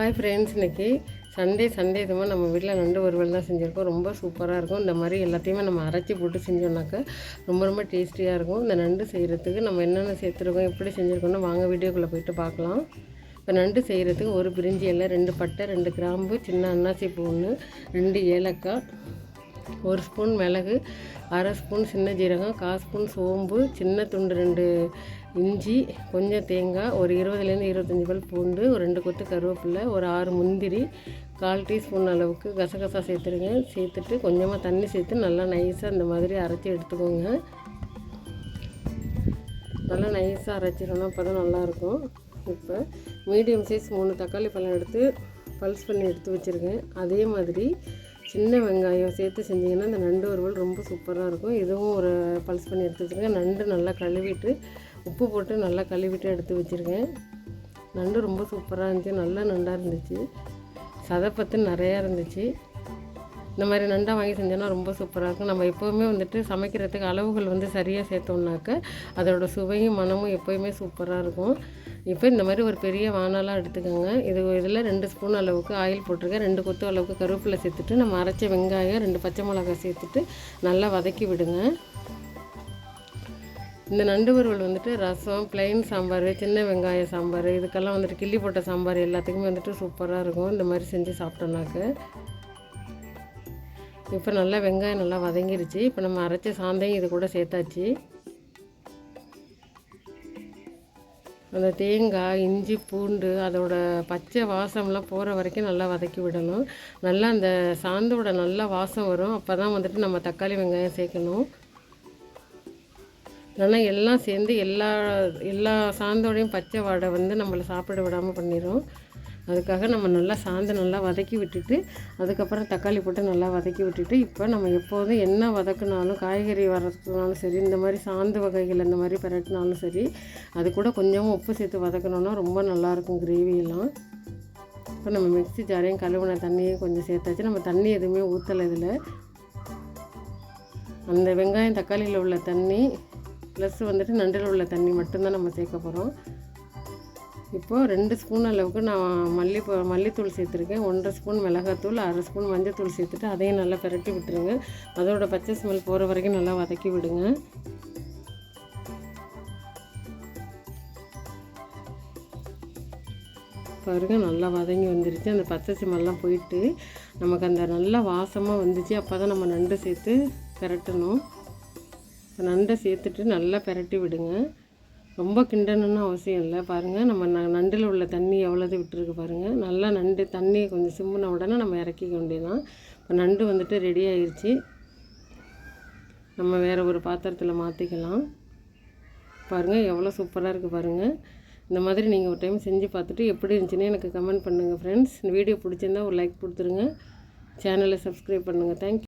Hi friends இன்றைக்கி Sunday Sunday இதுமா நம்ம வீட்டில் நண்டு வறுவல் தான் செஞ்சுருக்கோம். ரொம்ப சூப்பராக இருக்கும். இந்த மாதிரி எல்லாத்தையுமே நம்ம அரைச்சி போட்டு செஞ்சோம்னாக்கா ரொம்ப ரொம்ப டேஸ்டியாக இருக்கும். இந்த நண்டு செய்கிறதுக்கு நம்ம என்னென்ன சேர்த்துருக்கோம் எப்படி செஞ்சுருக்கோம்னு வாங்க வீடியோக்குள்ளே போயிட்டு பார்க்கலாம். இப்போ நண்டு செய்கிறதுக்கு ஒரு பிரிஞ்சி இலை ரெண்டு பட்டை ரெண்டு கிராம்பு சின்ன அன்னாசி பூ ஒன்று ரெண்டு ஏலக்காய் ஒரு ஸ்பூன் மிளகு அரை ஸ்பூன் சின்ன ஜீரகம் கால் ஸ்பூன் சோம்பு சின்ன துண்டு ரெண்டு இஞ்சி கொஞ்சம் தேங்காய் ஒரு இருபதுலேருந்து இருபத்தஞ்சி பல் பூண்டு ஒரு ரெண்டு கொத்து கருவேப்பிலை ஒரு ஆறு முந்திரி கால் டீஸ்பூன் அளவுக்கு கசகசா சேர்த்துருங்க. சேர்த்துட்டு கொஞ்சமாக தண்ணி சேர்த்து நல்லா நைஸாக இந்த மாதிரி அரைச்சி எடுத்துக்கோங்க. நல்லா நைஸாக அரைச்சிடணும். அப்போ தான் நல்லாயிருக்கும். இப்போ மீடியம் சைஸ் மூணு தக்காளி பழம் எடுத்து பல்ஸ் பண்ணி எடுத்து வச்சுருக்கேன். அதே மாதிரி சின்ன வெங்காயம் சேர்த்து செஞ்சிங்கன்னா இந்த நண்டு வறுவல் ரொம்ப சூப்பராக இருக்கும். இதுவும் ஒரு பல்ஸ் பண்ணி எடுத்து வச்சுருக்கேன். நண்டு நல்லா கழுவிட்டு உப்பு போட்டு நல்லா கழுவிட்டு எடுத்து வச்சுருக்கேன். நண்டு ரொம்ப சூப்பராக இருந்துச்சு. நல்ல நண்டாக இருந்துச்சு. சதைப்பத்து நிறையா இருந்துச்சு. இந்த மாதிரி நண்டாக வாங்கி செஞ்சோன்னா ரொம்ப சூப்பராக இருக்கும். நம்ம எப்போவுமே வந்துட்டு சமைக்கிறதுக்கு அளவுகள் வந்து சரியாக சேர்த்தோம்னாக்க அதோட சுவையும் மனமும் எப்போயுமே சூப்பராக இருக்கும். இப்போ இந்த மாதிரி ஒரு பெரிய வானலாக எடுத்துக்கோங்க. இது இதில் ரெண்டு ஸ்பூன் அளவுக்கு ஆயில் போட்டிருக்கேன். ரெண்டு கொத்து அளவுக்கு கருவேப்பிலை சேர்த்துட்டு நம்ம அரைச்ச வெங்காயம் ரெண்டு பச்சை மிளகாய் சேர்த்துட்டு நல்லா வதக்கி விடுங்க. இந்த நண்டு வறுவல் வந்துட்டு ரசம் பிளைன் சாம்பார் சின்ன வெங்காய சாம்பார் இதுக்கெல்லாம் வந்துட்டு கிள்ளி போட்ட சாம்பார் எல்லாத்துக்குமே வந்துட்டு சூப்பராக இருக்கும். இந்த மாதிரி செஞ்சு சாப்பிட்டோம்னாக்கு. இப்போ நல்லா வெங்காயம் நல்லா வதங்கிருச்சு. இப்போ நம்ம அரைச்ச சாந்தையும் இது கூட சேர்த்தாச்சு. அந்த தேங்காய் இஞ்சி பூண்டு அதோட பச்சை வாசம்லாம் போகிற வரைக்கும் நல்லா வதக்கி விடணும். நல்லா அந்த சாந்தோட நல்லா வாசம் வரும். அப்போ தான் வந்துட்டு நம்ம தக்காளி வெங்காயம் சேர்க்கணும். இல்லைன்னா எல்லாம் சேர்ந்து எல்லா எல்லா சாந்தோடையும் பச்சை வாடை வந்து நம்மளை சாப்பிட விடாமல் பண்ணிடும் அதுக்காக நம்ம நல்லா சாந்து நல்லா வதக்கி விட்டுட்டு அதுக்கப்புறம் தக்காளி போட்டு நல்லா வதக்கி விட்டுட்டு இப்போ நம்ம எப்போதும் என்ன வதக்குனாலும் காய்கறி வதக்குனாலும் சரி இந்த மாதிரி சாந்து வகைகள் இந்த மாதிரி பரட்டினாலும் சரி அது கூட கொஞ்சமாக உப்பு சேர்த்து வதக்கணுன்னா ரொம்ப நல்லாயிருக்கும் கிரேவியெல்லாம். இப்போ நம்ம மிக்சி ஜாரையும் கழுவுன தண்ணியும் கொஞ்சம் சேர்த்தாச்சு. நம்ம தண்ணி எதுவுமே ஊற்றலை இதில் அந்த வெங்காயம் தக்காளியில் உள்ள தண்ணி ப்ளஸ் வந்துட்டு நண்டில் உள்ள தண்ணி மட்டும்தான் நம்ம சேர்க்க போகிறோம் இப்போது ரெண்டு ஸ்பூன் அளவுக்கு நான் மல்லிப்பூ மல்லித்தூள் சேர்த்துருக்கேன். ஒன்றரை ஸ்பூன் மிளகாத்தூள் அரை ஸ்பூன் மஞ்சத்தூள் சேர்த்துட்டு அதையும் நல்லா பிரட்டி விட்டுருங்க. அதோட பச்சை ஸ்மெல் போகிற வரைக்கும் நல்லா வதக்கி விடுங்க. பாருங்க நல்லா வதங்கி வந்துருச்சு. அந்த பச்சை ஸ்மெல்லாம் போயிட்டு நமக்கு அந்த நல்லா வாசமாக வந்துச்சு. அப்போ தான் நம்ம நண்டு சேர்த்து பெரட்டணும். நண்டை சேர்த்துட்டு நல்லா பெரட்டி விடுங்க. ரொம்ப கிண்டணும்னு அவசியம் இல்லை. பாருங்கள் நம்ம ந நண்டில் உள்ள தண்ணி எவ்வளோது விட்டுருக்கு பாருங்கள் நல்லா நண்டு தண்ணியை கொஞ்சம் சிம்முன உடனே நம்ம இறக்கிக்க வேண்டியதான் இப்போ நண்டு வந்துட்டு ரெடி ஆயிடுச்சு நம்ம வேறு ஒரு பாத்திரத்தில் மாற்றிக்கலாம் பாருங்கள் எவ்வளோ சூப்பராக இருக்குது பாருங்கள் இந்த மாதிரி நீங்கள் ஒரு டைம் செஞ்சு பார்த்துட்டு எப்படி இருந்துச்சுன்னு எனக்கு கமெண்ட் பண்ணுங்கள் ஃப்ரெண்ட்ஸ் இந்த வீடியோ பிடிச்சிருந்தா ஒரு லைக் கொடுத்துருங்க. சேனலை சப்ஸ்கிரைப் பண்ணுங்கள் தேங்க்யூ